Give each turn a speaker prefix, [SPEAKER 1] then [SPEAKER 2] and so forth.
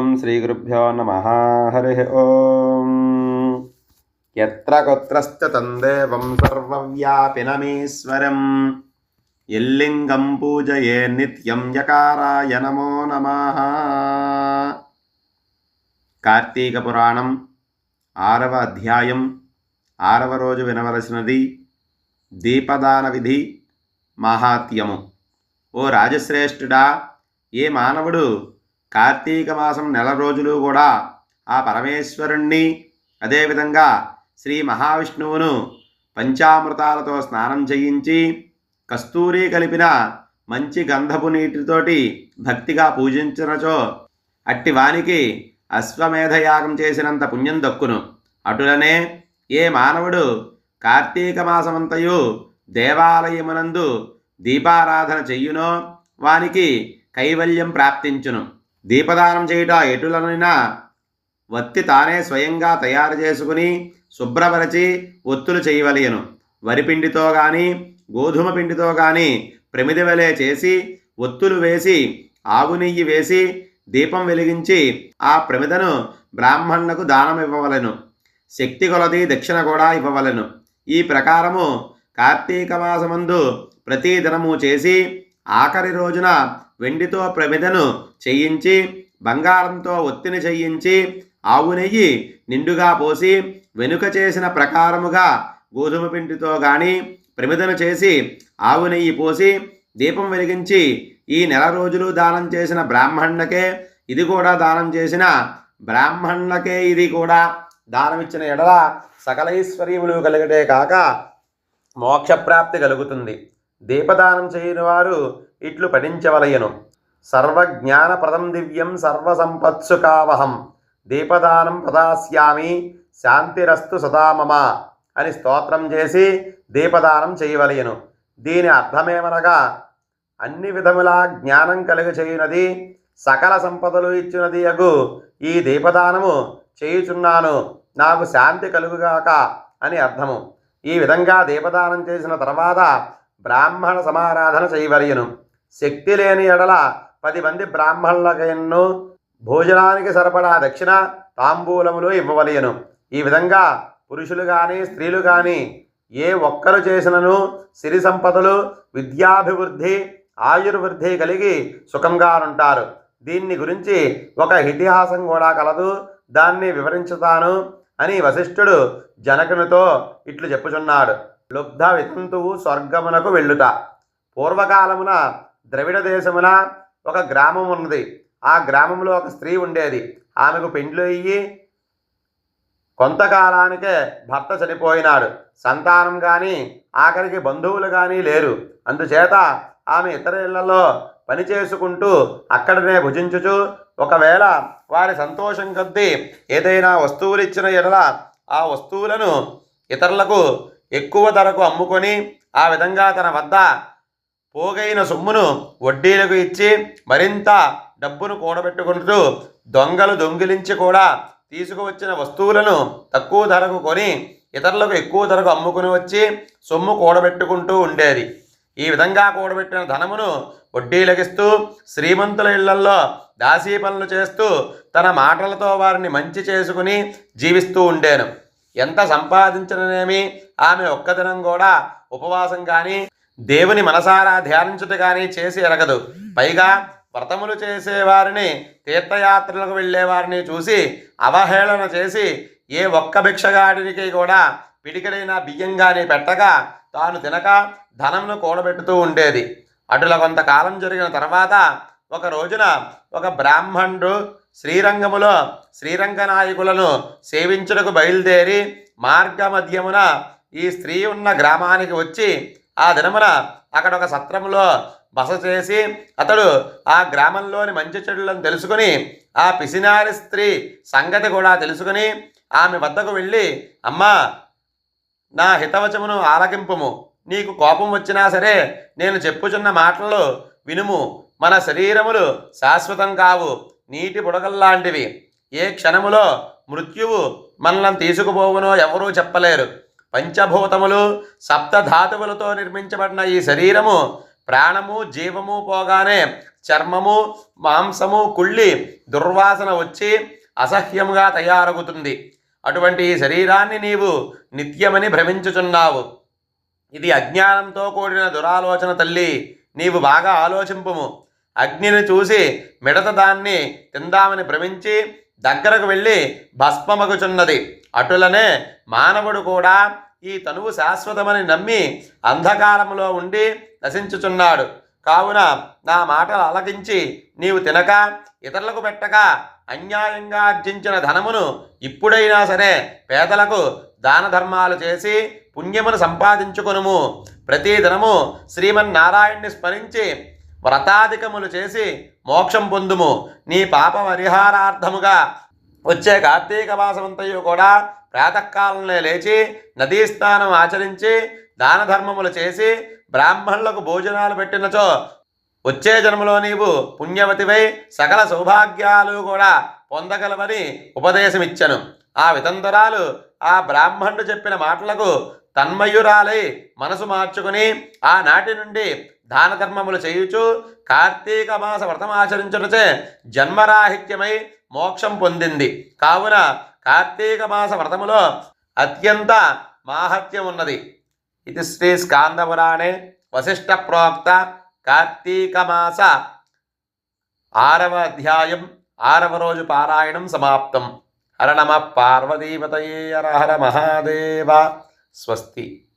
[SPEAKER 1] ఓం శ్రీ గురుభ్యో నమ. హరి ఓం. ఎత్ర కుత్రశ్చ తందేవం సర్వవ్యాపినమీశ్వరం. ఎల్లింగం పూజయే నిత్యం యకారాయ నమో నమ. కార్తీక పురాణం ఆరవ అధ్యాయం ఆరవ రోజు వినవలసినది దీపదాన విధి మహాత్యము. ఓ రాజశ్రేష్ఠుడా ఏ మానవుడు కార్తీక మాసం నెల రోజులు కూడా ఆ పరమేశ్వరుణ్ణి అదేవిధంగా శ్రీ మహావిష్ణువును పంచామృతాలతో స్నానం చేయించి కస్తూరి కలిపిన మంచి గంధపు నీటితోటి భక్తిగా పూజించినచో. అట్టి వానికి అశ్వమేధయాగం చేసినంత పుణ్యం దక్కును. అటులనే ఏ మానవుడు కార్తీక మాసమంతయు దేవాలయమునందు దీపారాధన చెయ్యునో వానికి కైవల్యం ప్రాప్తించును. దీపదానం చేయుట ఎటులనైనా వత్తి తానే స్వయంగా తయారు చేసుకుని శుభ్రపరచి ఒత్తులు చేయవలయను. వరిపిండితో కానీ గోధుమ పిండితో కానీ ప్రమిది వలే చేసి ఒత్తులు వేసి ఆవు నెయ్యి వేసి దీపం వెలిగించి ఆ ప్రమిదను బ్రాహ్మణులకు దానం ఇవ్వవలెను. శక్తి కొలది దక్షిణ కూడా ఇవ్వవలెను. ఈ ప్రకారము కార్తీక మాసమందు ప్రతి దినము చేసి ఆఖరి రోజున వెండితో ప్రమిదను చేయించి బంగారంతో ఒత్తిని చేయించి ఆవు నెయ్యి నిండుగా పోసి వెనుక చేసిన ప్రకారముగా గోధుమ పిండితో గాని ప్రమిదను చేసి ఆవు నెయ్యి పోసి దీపం వెలిగించి ఈ నెల రోజులు దానం చేసిన బ్రాహ్మణులకే ఇది కూడా దానం చేసిన బ్రాహ్మణులకే ఇది కూడా దానమిచ్చిన ఎడల సకలైశ్వర్యములు కలిగటే కాక మోక్షప్రాప్తి కలుగుతుంది. దీపదానం చేయని వారు ఇట్లు పఠించవలయను. సర్వజ్ఞానప్రదం దివ్యం సర్వసంపత్సు కావహం దీపదానం ప్రదాస్యామి శాంతిరస్తు సదామమ అని స్తోత్రం చేసి దీపదానం చేయవలయను. దీని అర్థమేమనగా అన్ని విధములా జ్ఞానం కలుగ చేయునది సకల సంపదలు ఇచ్చినది అగు ఈ దీపదానము చేయుచున్నాను. నాకు శాంతి కలుగుగాక అని అర్థము. ఈ విధంగా దీపదానం చేసిన తర్వాత బ్రాహ్మణ సమారాధన చేయవలయను. శక్తి లేని ఎడల పది మంది బ్రాహ్మణులకైనను భోజనానికి సరిపడా దక్షిణ తాంబూలములు ఇవ్వవలయను. ఈ విధంగా పురుషులు కానీ స్త్రీలు కానీ ఏ ఒక్కరు చేసినను సిరి సంపదలు విద్యాభివృద్ధి ఆయుర్వృద్ధి కలిగి సుఖంగా ఉంటారు. దీన్ని గురించి ఒక ఇతిహాసం కూడా కలదు. దాన్ని వివరించుతాను అని వశిష్ఠుడు జనకునితో ఇట్లు చెప్పుచున్నాడు. లుబ్ధ వితంతువు స్వర్గమునకు వెళ్ళుట. పూర్వకాలమున ద్రవిడ దేశమున ఒక గ్రామం ఉన్నది. ఆ గ్రామంలో ఒక స్త్రీ ఉండేది. ఆమెకు పెండ్లు అయ్యి కొంతకాలానికే భర్త చనిపోయినాడు. సంతానం కానీ ఆఖరికి బంధువులు కానీ లేరు. అందుచేత ఆమె ఇతర ఇళ్ళలో పని చేసుకుంటూ అక్కడనే భుజించుచు ఒకవేళ వారి సంతోషం కొద్దీ ఏదైనా వస్తువులు ఇచ్చిన ఎడల ఆ వస్తువులను ఇతరులకు ఎక్కువ ధరకు అమ్ముకొని ఆ విధంగా తన వద్ద పోగైన సొమ్మును వడ్డీలకు ఇచ్చి మరింత డబ్బును కూడబెట్టుకుంటూ దొంగలు దొంగిలించి కూడా తీసుకువచ్చిన వస్తువులను తక్కువ ధరకు కొని ఇతరులకు ఎక్కువ ధరకు అమ్ముకుని వచ్చి సొమ్ము కూడబెట్టుకుంటూ ఉండేది. ఈ విధంగా కూడబెట్టిన ధనమును వడ్డీలకిస్తూ శ్రీమంతుల ఇళ్ళల్లో దాసీ పనులు చేస్తూ తన మాటలతో వారిని మంచి చేసుకుని జీవిస్తూ ఉండేను. ఎంత సంపాదించడమేమి? ఆమె ఒక్కదినం కూడా ఉపవాసం కానీ దేవుని మనసారా ధ్యానించుట కానీ చేసి ఎరగదు. పైగా వ్రతములు చేసేవారిని తీర్థయాత్రలకు వెళ్ళేవారిని చూసి అవహేళన చేసి ఏ ఒక్క భిక్షగాడికి కూడా పిడికడైన బియ్యం కానీ పెట్టక తాను తినక ధనంను కూడబెట్టుతూ ఉండేది. అటుల కొంతకాలం జరిగిన తర్వాత ఒక రోజున ఒక బ్రాహ్మణుడు శ్రీరంగములో శ్రీరంగ నాయకులను సేవించుటకు బయలుదేరి మార్గ మధ్యమున ఈ స్త్రీ ఉన్న గ్రామానికి వచ్చి ఆ దినమున అక్కడ ఒక సత్రములో బస చేసి అతడు ఆ గ్రామంలోని మంచి చెడులను తెలుసుకుని ఆ పిసినారి స్త్రీ సంగతి కూడా తెలుసుకుని ఆమె వద్దకు వెళ్ళి అమ్మా నా హితవచమును ఆలకింపుము. నీకు కోపం వచ్చినా సరే నేను చెప్పుచున్న మాటలు వినుము. మన శరీరములు శాశ్వతం కావు. నీటి బుడగల్లాంటివి. ఏ క్షణములో మృత్యువు మనల్ని తీసుకుపోవునో ఎవరూ చెప్పలేరు. పంచభూతములు సప్తధాతువులతో నిర్మించబడిన ఈ శరీరము ప్రాణము జీవము పోగానే చర్మము మాంసము కుళ్ళి దుర్వాసన వచ్చి అసహ్యముగా తయారగుతుంది. అటువంటి ఈ శరీరాన్ని నీవు నిత్యమని భ్రమించుచున్నావు. ఇది అజ్ఞానంతో కూడిన దురాలోచన తల్లి. నీవు బాగా ఆలోచింపుము. అగ్నిని చూసి మిడత దాన్ని తిందామని భ్రమించి దగ్గరకు వెళ్ళి భస్మమగుచున్నది. అటులనే మానవుడు కూడా ఈ తనువు శాశ్వతమని నమ్మి అంధకారములో ఉండి నశించుచున్నాడు. కావున నా మాటలు అలకించి నీవు తినక ఇతరులకు పెట్టక అన్యాయంగా ఆర్జించిన ధనమును ఇప్పుడైనా సరే పేదలకు దాన ధర్మాలు చేసి పుణ్యమును సంపాదించుకొనుము. ప్రతి దినము శ్రీమన్నారాయణ్ణి స్మరించి వ్రతాధికములు చేసి మోక్షం పొందుము. నీ పాప పరిహారార్థముగా వచ్చే కార్తీక మాసమంతయు కూడా ప్రాతకాలంలో లేచి నదీ స్నానం ఆచరించి దాన ధర్మములు చేసి బ్రాహ్మణులకు భోజనాలు పెట్టినచో వచ్చే జన్మలో నీవు పుణ్యవతివై సకల సౌభాగ్యాలు కూడా పొందగలవని ఉపదేశమిచ్చను. ఆ వితంతురాలు ఆ బ్రాహ్మణుడు చెప్పిన మాటలకు తన్మయురాలై మనసు మార్చుకుని ఆనాటి నుండి దాన ధర్మములు చేయుచు కార్తీక మాస వ్రతమాచరించుటచే జన్మరాహిత్యమై మోక్షం పొందింది. కావున కార్తీక మాస వ్రతములో అత్యంత మాహత్యం ఉన్నది ఇది శ్రీ స్కాందపురాణే వశిష్ట ప్రోక్త కార్తీక మాస ఆరవ అధ్యాయం ఆరవ రోజు పారాయణం సమాప్తం. హర నమ పార్వతీపతయే హర మహాదేవ. स्वस्ति।